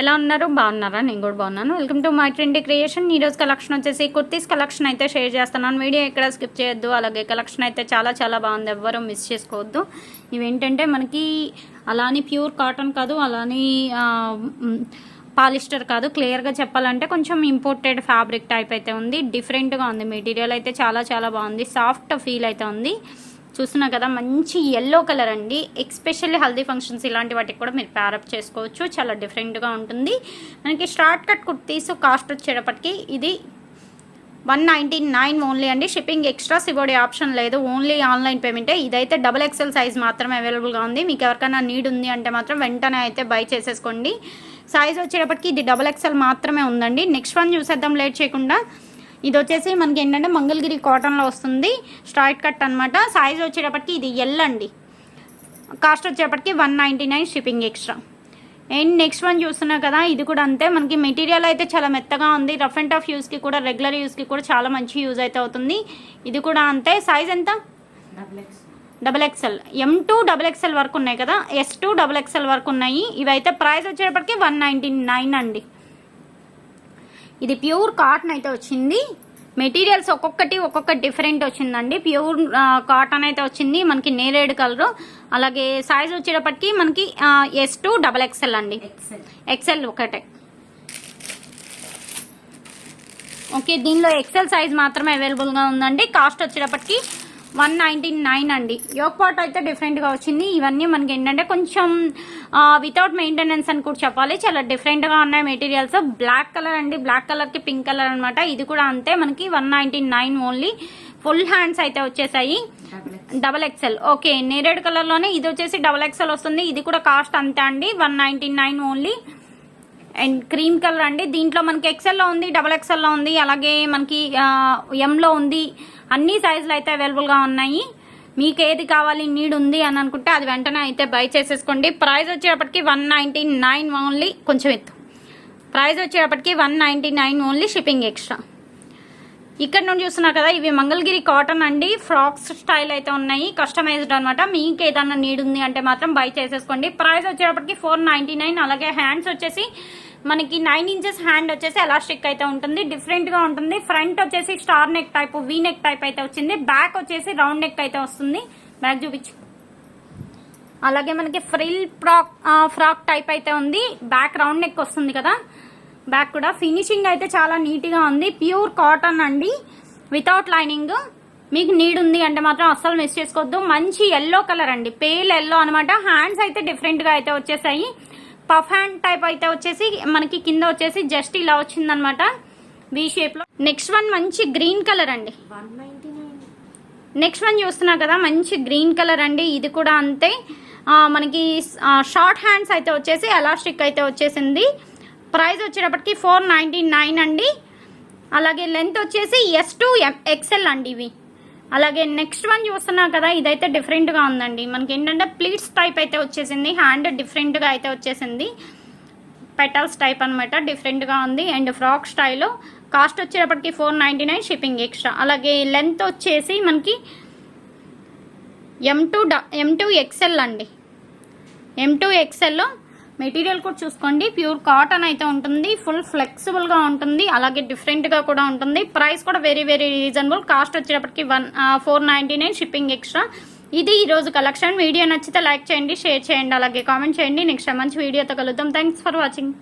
ఎలా ఉన్నారు? బాగున్నారా? నేను కూడా బాగున్నాను. Welcome to my trendy creation ఈ రోజు కలెక్షన్ వచ్చేసి కుర్తీస్ కలెక్షన్ అయితే షేర్ చేస్తున్నాను. వీడియో ఎక్కడ స్కిప్ చేయొద్దు. అలాగే కలెక్షన్ అయితే చాలా చాలా బాగుంది. ఎవ్వరూ మిస్ చేసుకోవద్దు. ఇవేంటంటే మనకి అలానే ప్యూర్ కాటన్ కాదు అలానే పాలిస్టర్ కాదు. క్లియర్గా చెప్పాలంటే కొంచెం ఇంపోర్టెడ్ ఫ్యాబ్రిక్ టైప్ అయితే ఉంది. డిఫరెంట్గా ఉంది. మెటీరియల్ అయితే చాలా చాలా బాగుంది. సాఫ్ట్ ఫీల్ అయితే ఉంది. చూస్తున్నా కదా మంచి ఎల్లో కలర్ అండి. ఎక్స్పెషల్లీ హల్దీ ఫంక్షన్స్ ఇలాంటి వాటికి కూడా మీరు ప్యారప్ చేసుకోవచ్చు. చాలా డిఫరెంట్గా ఉంటుంది. మనకి షార్ట్ కట్ కుర్తీస్ కాస్ట్ వచ్చేటప్పటికి ఇది వన్ నైంటీ నైన్ ఓన్లీ అండి. షిప్పింగ్ ఎక్స్ట్రా సిబోడి ఆప్షన్ లేదు. ఓన్లీ ఆన్లైన్ పేమెంటే ఇదైతే డబుల్ ఎక్సెల్ సైజ్ మాత్రమే అవైలబుల్గా ఉంది. మీకు ఎవరికైనా నీడ్ ఉంది అంటే మాత్రం వెంటనే అయితే బై చేసేసుకోండి. సైజ్ వచ్చేటప్పటికి ఇది డబుల్ ఎక్సెల్ మాత్రమే ఉందండి. నెక్స్ట్ వన్ చూసేద్దాం. లేట్ చేయకుండా ఇది వచ్చేసి మనకి ఏంటంటే మంగళగిరి కాటన్లో వస్తుంది. స్ట్రైట్ కట్ అనమాట సైజ్ వచ్చేటప్పటికి ఇది ఎల్ అండి. కాస్ట్ వచ్చేటప్పటికి one ninety nine shipping extra and next one చూస్తున్నా కదా ఇది కూడా అంతే. మనకి మెటీరియల్ అయితే చాలా మెత్తగా ఉంది. రఫ్ అండ్ టఫ్ యూస్కి కూడా రెగ్యులర్ యూస్కి కూడా చాలా మంచి యూజ్ అయితే అవుతుంది. ఇది కూడా అంతే. సైజ్ ఎంత? Double XL M to double XL వరకు ఉన్నాయి కదా. ఎస్ టూ డబల్ ఎక్స్ఎల్ వరకు ఉన్నాయి. ఇవైతే ప్రైస్ వచ్చేటప్పటికి వన్ నైంటీ నైన్ అండి. ఇది ప్యూర్ కాటన్ అయితే వచ్చింది. మెటీరియల్స్ ఒక్కొక్కటి ఒక్కొక్క డిఫరెంట్ వచ్చిందండి. ప్యూర్ కాటన్ అయితే వచ్చింది. మనకి నేరేడ్ కలర్. అలాగే సైజ్ వచ్చేటప్పటికి మనకి ఎస్ టూ డబల్ ఎక్స్ఎల్ అండి. ఎక్సెల్ ఒకటే. ఓకే దీనిలో ఎక్సెల్ సైజ్ మాత్రమే అవైలబుల్గా ఉందండి. కాస్ట్ వచ్చేటప్పటికి వన్ నైంటీ నైన్ అండి. యోక్ పాట్ అయితే డిఫరెంట్గా వచ్చింది. ఇవన్నీ మనకి ఏంటంటే కొంచెం వితౌట్ మెయింటెనెన్స్ అని కూడా చెప్పాలి. చాలా డిఫరెంట్గా ఉన్నాయి మెటీరియల్స్ బ్లాక్ కలర్ అండి. బ్లాక్ కలర్కి పింక్ కలర్ అనమాట ఇది కూడా అంతే. మనకి one ninety nine only full hands అయితే వచ్చేసాయి. డబల్ ఎక్సెల్ ఓకే నేరేడ్ కలర్లోనే ఇది వచ్చేసి డబల్ ఎక్సెల్ వస్తుంది. ఇది కూడా కాస్ట్ అంతే అండి. One ninety nine only and cream colour అండి. దీంట్లో మనకి ఎక్సెల్లో ఉంది డబల్ ఎక్సెల్లో ఉంది. అలాగే మనకి ఎంలో ఉంది. అన్ని సైజులు అయితే అవైలబుల్గా ఉన్నాయి. మీకు ఏది కావాలి నీడ్ ఉంది అని అనుకుంటే అది వెంటనే అయితే బై చేసేసుకోండి. ప్రైస్ వచ్చేటప్పటికి వన్ నైంటీ నైన్ ఓన్లీ కొంచెం ఎత్తు. ప్రైస్ వచ్చేటప్పటికి one ninety nine only shipping extra ఇక్కడ నుండి చూస్తున్నారు కదా ఇవి మంగళగిరి కాటన్ అండి. ఫ్రాక్స్ స్టైల్ అయితే ఉన్నాయి కస్టమైజ్డ్ అనమాట మీకు ఏదన్నా నీడ్ ఉంది అంటే మాత్రం బై చేసేసుకోండి. ప్రైస్ వచ్చేటప్పటికి ఫోర్ నైంటీ నైన్ అలాగే హ్యాండ్స్ వచ్చేసి మనకి నైన్ ఇంచెస్ హ్యాండ్ వచ్చేసి ఎలాస్టిక్ అయితే ఉంటుంది? డిఫరెంట్గా ఉంటుంది. ఫ్రంట్ వచ్చేసి star neck type V neck type అయితే వచ్చింది. బ్యాక్ వచ్చేసి రౌండ్ నెక్ అయితే వస్తుంది. బ్యాక్ చూపించు. అలాగే మనకి ఫ్రిల్ ఫ్రాక్ ఫ్రాక్ టైప్ అయితే ఉంది. బ్యాక్ రౌండ్ నెక్ వస్తుంది కదా? బ్యాక్ కూడా. ఫినిషింగ్ అయితే చాలా నీట్గా ఉంది. ప్యూర్ కాటన్ అండి. వితౌట్ లైనింగ్ మీకు నీడ్ ఉంది అంటే మాత్రం అస్సలు మిస్ చేసుకోవద్దు. మంచి ఎల్లో కలర్ అండి. పేల్ ఎల్లో అనమాట హ్యాండ్స్ అయితే డిఫరెంట్గా అయితే వచ్చేసాయి. పఫ్ హ్యాండ్ టైప్ అయితే వచ్చేసి మనకి కింద వచ్చేసి జస్ట్ ఇలా వచ్చిందనమాట. వి షేప్లో నెక్స్ట్ వన్ మంచి గ్రీన్ కలర్ అండి. నెక్స్ట్ వన్ చూస్తున్నా కదా మంచి గ్రీన్ కలర్ అండి. ఇది కూడా అంతే. మనకి షార్ట్ హ్యాండ్స్ అయితే వచ్చేసి ఎలాస్టిక్ అయితే వచ్చేసింది. ప్రైస్ వచ్చేటప్పటికి ఫోర్ నైంటీ నైన్ అండి. అలాగే లెంత్ వచ్చేసి ఎస్ టు ఎక్సెల్ అండి ఇవి. అలాగే నెక్స్ట్ వన్ చూస్తున్నా కదా ఇదైతే డిఫరెంట్గా ఉందండి. మనకి ఏంటంటే ప్లీట్స్ టైప్ అయితే వచ్చేసింది హ్యాండ్ డిఫరెంట్గా అయితే వచ్చేసింది. పెటల్స్ టైప్ అనమాట డిఫరెంట్గా ఉంది. అండ్ ఫ్రాక్ స్టైల్ కాస్ట్ వచ్చేటప్పటికి four ninety nine shipping extra అలాగే లెంత్ వచ్చేసి మనకి ఎం టూ డ ఎం టూ ఎక్సెల్ అండి. ఎం టూ ఎక్సెల్లో మెటీరియల్ కూడా చూసుకోండి. ప్యూర్ కాటన్ అయితే ఉంటుంది. ఫుల్ ఫ్లెక్సిబుల్గా ఉంటుంది. అలాగే డిఫరెంట్గా కూడా ఉంటుంది. ప్రైస్ కూడా వెరీ వెరీ రీజనబుల్. కాస్ట్ వచ్చేటప్పటికి one four ninety nine shipping extra. ఇది ఈ రోజు కలెక్షన్. వీడియో నచ్చితే లైక్ చేయండి షేర్ చేయండి అలాగే కామెంట్ చేయండి. నెక్స్ట్ మంచి వీడియోతో కలుద్దాం. Thanks for watching.